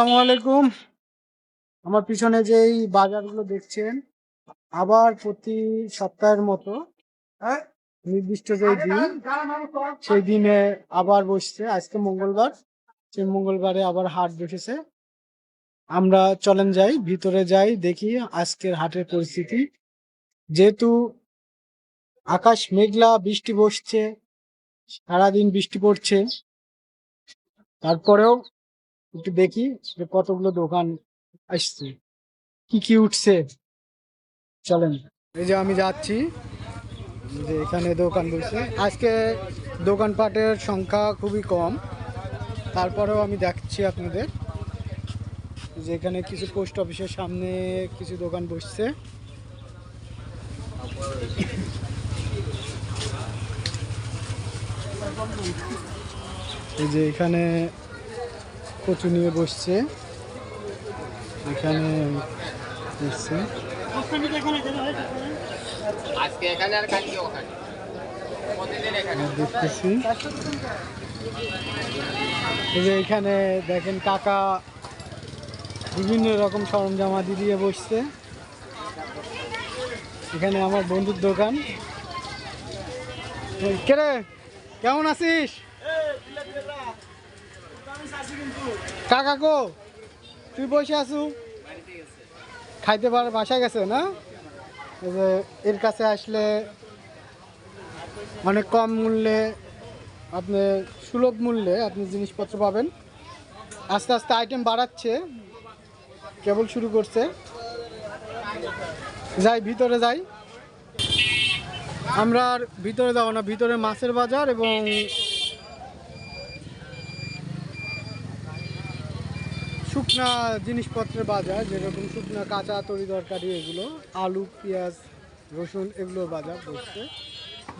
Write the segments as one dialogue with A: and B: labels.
A: আসসালামু আলাইকুম। আমার পিছনে যে এই বাজারগুলো দেখছেন আবার প্রতি সপ্তাহের মতো হ্যাঁ, নির্দিষ্ট যে দিন সেই দিনে আবার বসছে। আজকে মঙ্গলবার সেই মঙ্গলবারে আবার হাট বসেছে। আমরা চলেন যাই ভিতরে যাই দেখি আজকের হাটের পরিস্থিতি। যেহেতু আকাশ মেঘলা বৃষ্টি বসছে সারাদিন বৃষ্টি পড়ছে তারপরেও একটু দেখি কতগুলো দোকান আসছে। কি কি উঠছে? চলেন। এই যে আমি যাচ্ছি, যে এখানে দোকান বসছে আজকে দোকানপাটের সংখ্যা খুবই কম। তারপরেও আমি দেখছি আপনাদের, যে এখানে কিছু পোস্ট অফিসের সামনে কিছু দোকান বসছে। এই যে এখানে কচু নিয়ে বসছে। এখানে বসছে দেখতেছি। এই যে এখানে দেখেন কাকা বিভিন্ন রকম সরঞ্জামাদি দিয়ে বসছে। এখানে আমার বন্ধুর দোকান। কেরে কেমন আছিস? কাকা কো, তুই বসে আছু? খাইতে পার, বাসায় গেছে, না? যে, এর কাছে আসলে অনেক কম মূল্যে আপনি সুলভ মূল্যে আপনি জিনিসপত্র পাবেন। আস্তে আস্তে আইটেম বাড়াচ্ছে, কেবল শুরু করছে। যাই, ভিতরে যাই। আমরা আর ভিতরে যাব না, ভিতরে মাছের বাজার এবং শুকনা জিনিসপত্রের বাজার, যেরকম শুকনা কাঁচা তরি তরকারি, এগুলো, আলু, পেঁয়াজ, রসুন, এগুলোর বাজার বসছে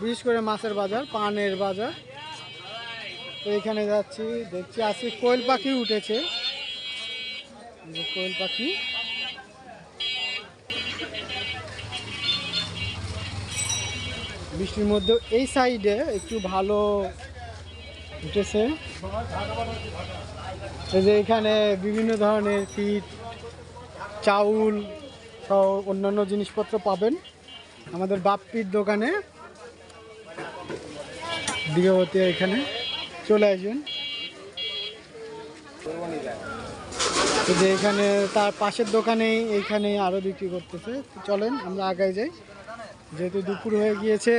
A: বিশেষ করে মাছের বাজার, পানের বাজার। তো এখানে যাচ্ছি, দেখছি আজকে কোয়েল পাখি উঠেছে। কোয়েল পাখি। বৃষ্টির মধ্যে এই সাইডে একটু ভালো উঠেছে। এই যে এখানে বিভিন্ন ধরনের ফিট, চাউল সহ অন্যান্য জিনিসপত্র পাবেন আমাদের বাপ্পির দোকানে। দীঘাবতী এখানে চলে আসবেন। যে এখানে তার পাশের দোকানেই এইখানে আরও বিক্রি করতেছে। চলেন আমরা আগায় যাই। যেহেতু দুপুর হয়ে গিয়েছে।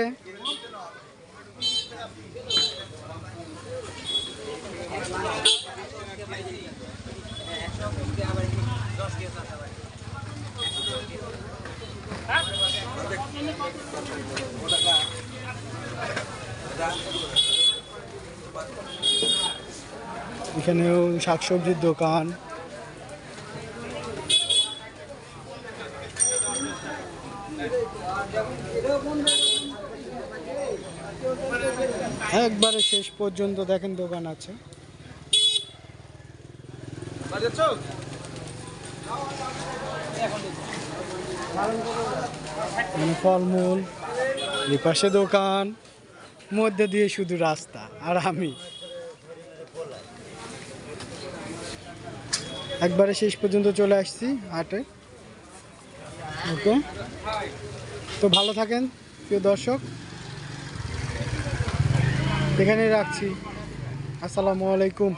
A: এখানেও শাকসবজির দোকান। একবারে শেষ পর্যন্ত দেখেন দোকান আছে। ফলমূল এই পাশে দোকান, মধ্যে দিয়ে শুধু রাস্তা, আর আমি। একবারে শেষ পর্যন্ত চলে আসছি হাটে। ওকে। তো ভালো থাকেন, প্রিয় দর্শক। এখানেই রাখছি। আসসালামু আলাইকুম।